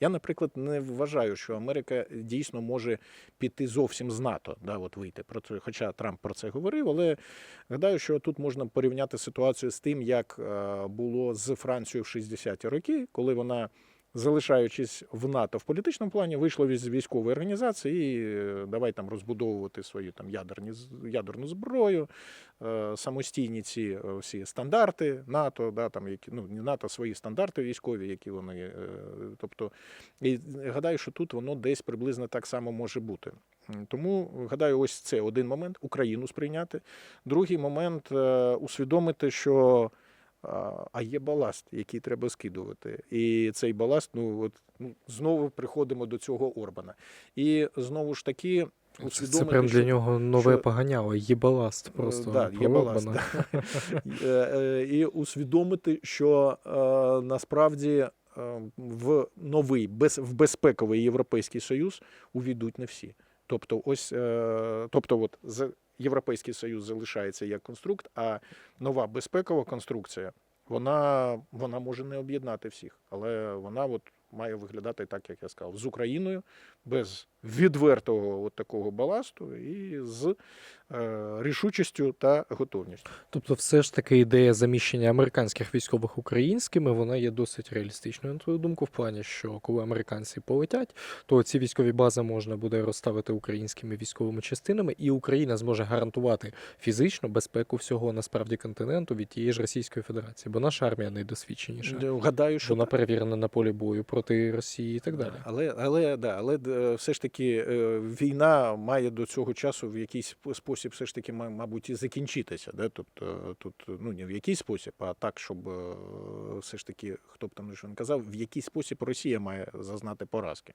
Я, наприклад, не вважаю, що Америка дійсно може піти зовсім з НАТО, да, от вийти про це. Хоча Трамп про це говорив, але гадаю, що тут можна порівняти ситуацію з тим, як е, було з Францією в 60-ті роки, коли вона. Залишаючись в НАТО в політичному плані, вийшла з військової організації і е, давай там розбудовувати свою там ядерні ядерну зброю, е, самостійні ці е, всі стандарти НАТО, да, там які ну НАТО, свої стандарти військові, які вони, тобто, і гадаю, що тут воно десь приблизно так само може бути. Тому гадаю, ось це один момент Україну сприйняти. Другий момент усвідомити, що а, є баласт, який треба скидувати. І цей баласт, ну от ну, знову приходимо до цього Орбана. І знову ж таки. Це, це прям для нього нове що- поганяло, є баласт Е, просто. Да, є баласт, да. Е, е, І усвідомити, що е, насправді е, в новий, без, в безпековий Європейський Союз увійдуть не всі. Тобто, ось, е, тобто, от Європейський Союз залишається як конструкт, а нова безпекова конструкція, вона, вона може не об'єднати всіх, але вона от має виглядати так, як я сказав, з Україною, без відвертого от такого баласту і з е, рішучістю та готовністю. Тобто, все ж таки ідея заміщення американських військових українськими, вона є досить реалістичною, на твою думку, в плані, що коли американці полетять, то ці військові бази можна буде розставити українськими військовими частинами, і Україна зможе гарантувати фізичну безпеку всього насправді континенту від тієї ж Російської Федерації, бо наша армія найдосвідченіша. Гадаю, що Вона перевірена на полі бою проти Росії і так далі. Але, але, да, але е, все ж таки е, війна має до цього часу в якийсь спосіб все ж таки, ма- мабуть, і закінчитися. Да? Тобто тут ну не в якийсь спосіб, а так, щоб е, все ж таки, хто б там не казав, в який спосіб Росія має зазнати поразки.